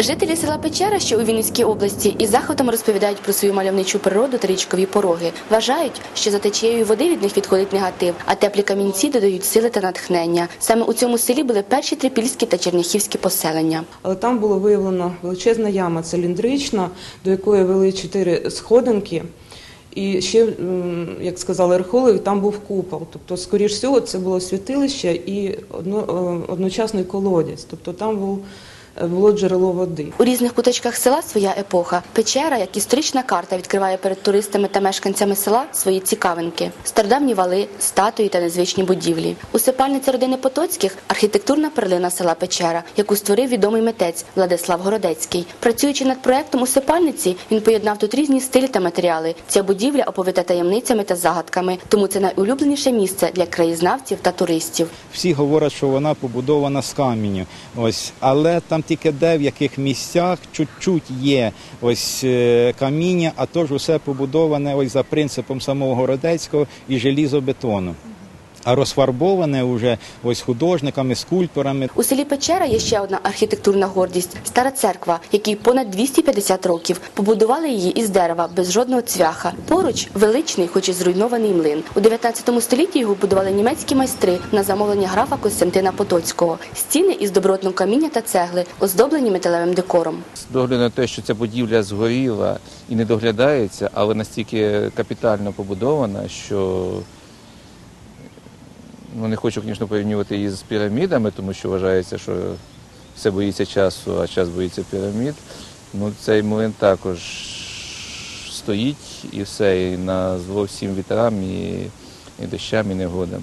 Жителі села Печера, що у Вінницькій області, із захватом розповідають про свою мальовничу природу та річкові пороги. Вважають, що за течією води від них відходить негатив, а теплі камінці додають сили та натхнення. Саме у цьому селі були перші трипільські та черняхівські поселення. Але там було виявлено величезна яма циліндрична, до якої вели чотири сходинки. І ще, як сказали археологи, там був купол. Тобто, скоріш всього, це було святилище і е, одночасний колодязь. Тобто там був, було джерело води. У різних куточках села своя епоха. Печера, як історична карта, відкриває перед туристами та мешканцями села свої цікавинки: стародавні вали, статуї та незвичні будівлі. Усипальниця родини Потоцьких архітектурна перлина села Печера, яку створив відомий митець Владислав Городецький. Працюючи над проектом усипальниці, він поєднав тут різні стилі та матеріали. Ця будівля оповита таємницями та загадками, тому це найулюбленіше місце для краєзнавців та туристів. Всі говорять, що вона побудована з каменю. Ось, але там тільки де в яких місцях чуть-чуть є ось е, каміння, а то ж усе побудоване ось за принципом самого Городецького і желізобетону. А розфарбоване вже ось художниками, скульпторами. У селі Печера є ще одна архітектурна гордість стара церква, якій понад 250 років. Побудували її із дерева без жодного цвяха. Поруч величний, хоч і зруйнований млин. У 19 столітті його будували німецькі майстри на замовлення графа Костянтина Потоцького. Стіни із добротного каміння та цегли, оздоблені металевим декором. З догляду на те, що ця будівля згоріла і не доглядається, але настільки капітально побудована, що ну, не хочу, звісно, порівнювати її з пірамідами, тому що вважається, що все боїться часу, а час боїться пірамід. Ну, цей млин також стоїть і все, і на зло всім вітрам, і, і дощам, і негодам.